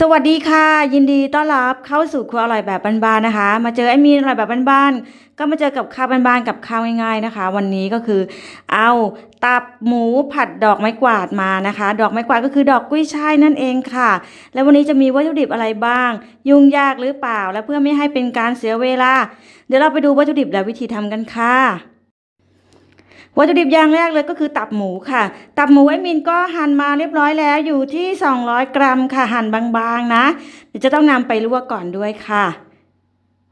สวัสดีค่ะ ยินดีต้อนรับเข้าสู่ครัวอร่อยแบบบ้านๆนะคะ มาเจอไอ้มีนอร่อยแบบบ้านๆก็มาเจอกับข้าวบ้านๆกับข้าวง่ายๆนะคะ วันนี้ก็คือ เอาตับหมูผัดดอกไม้กวาดมานะคะ ดอกไม้กวาดก็คือดอกกุ้ยช่ายนั่นเองค่ะ แล้ววันนี้จะมีวัตถุดิบอะไรบ้าง ยุ่งยากหรือเปล่า และเพื่อไม่ให้เป็นการเสียเวลา เดี๋ยวเราไปดูวัตถุดิบและวิธีทำกันค่ะ วัตถุดิบอย่างแรกเลยก็คือตับหมูค่ะ ตับหมูไอ้มินก็หั่นมาเรียบร้อยแล้วอยู่ที่ 200 กรัมค่ะ หั่นบางๆนะเดี๋ยวจะต้องนำไปลวกก่อนด้วยค่ะ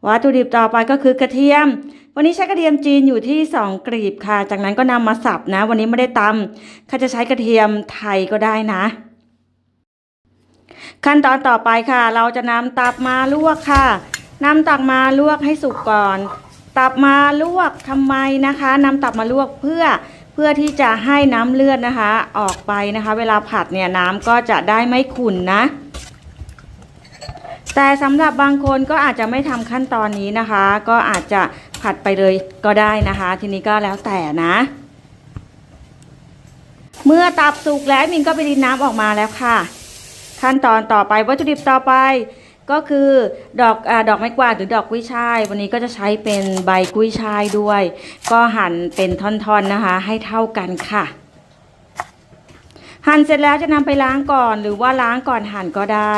วัตถุดิบต่อไปก็คือกระเทียม วันนี้ใช้กระเทียมจีนอยู่ที่ 2กรีบค่ะ จากนั้นก็นำมาสับนะ วันนี้ไม่ได้ตำข้าจะใช้กระเทียมไทยก็ได้นะ ขั้นตอนต่อไปค่ะ เราจะนำตับมาลวกค่ะนำตับมาลวกให้สุกก่อน ตับมาลวกทำไมนะคะนำตับมาลวกเพื่อเพื่อที่จะให้น้ำเลือดนะคะ ออกไปนะคะ เวลาผัดเนี่ยน้ำก็จะได้ไม่ขุ่นนะ แต่สำหรับบางคนก็อาจจะไม่ทำขั้นตอนนี้นะคะ ก็อาจจะผัดไปเลยก็ได้นะคะ ทีนี้ก็แล้วแต่นะ เมื่อตับสุกแล้วมินก็ไปดินน้ำออกมาแล้วค่ะ ขั้นตอนต่อไปวัตถุดิบต่อไป ก็คือดอกอดอกไม้กวาดหรือดอกกุ้ยช่าย วันนี้ก็จะใช้เป็นใบกุ้ยช่ายด้วย ก็หั่นเป็นท่อนๆนะคะ ให้เท่ากันค่ะ หั่นเสร็จแล้วจะนำไปล้างก่อนหรือว่าล้างก่อนหั่นก็ได้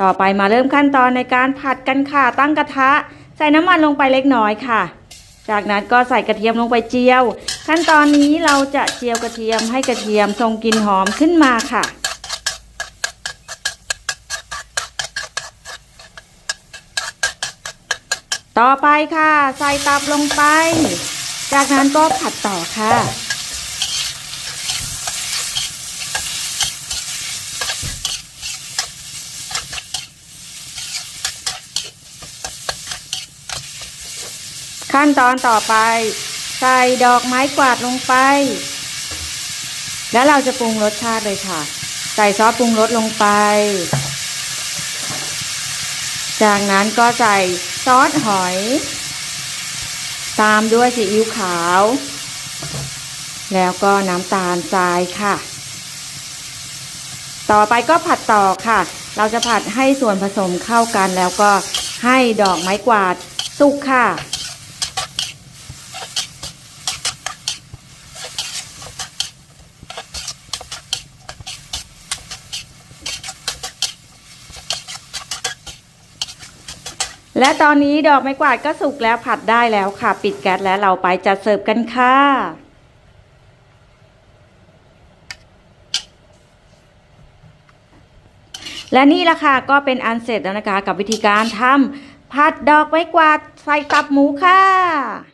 ต่อไปมาเริ่มขั้นตอนในการผัดกันค่ะ ตั้งกระทะ ใส่น้ำมันลงไปเล็กน้อยค่ะ จากนั้นก็ใส่กระเทียมลงไปเจียว ขั้นตอนนี้เราจะเจียวกระเทียมให้กระเทียมทรงกลิ่นหอมขึ้นมาค่ะ ต่อไปค่ะ ใส่ตับลงไป จากนั้นก็ผัดต่อค่ะ ขั้นตอนต่อไป ใส่ดอกไม้กวาดลงไป แล้วเราจะปรุงรสชาติเลยค่ะ ใส่ซอสปรุงรสลงไป จากนั้นก็ใส่ ซอสหอย ตามด้วยซีอิ๊วขาว แล้วก็น้ำตาลทรายค่ะ ต่อไปก็ผัดต่อค่ะ เราจะผัดให้ส่วนผสมเข้ากันแล้วก็ให้ดอกไม้กวาดสุกค่ะ และตอนนี้ดอกไม้กวาดก็สุกแล้วผัดได้แล้วค่ะ ปิดแก๊สแล้วเราไปจัดเสิร์ฟกันค่ะและนี่ละค่ะก็เป็นอันเสร็จแล้วนะคะกับวิธีการทำผัดดอกไม้กวาดใส่ตับหมูค่ะ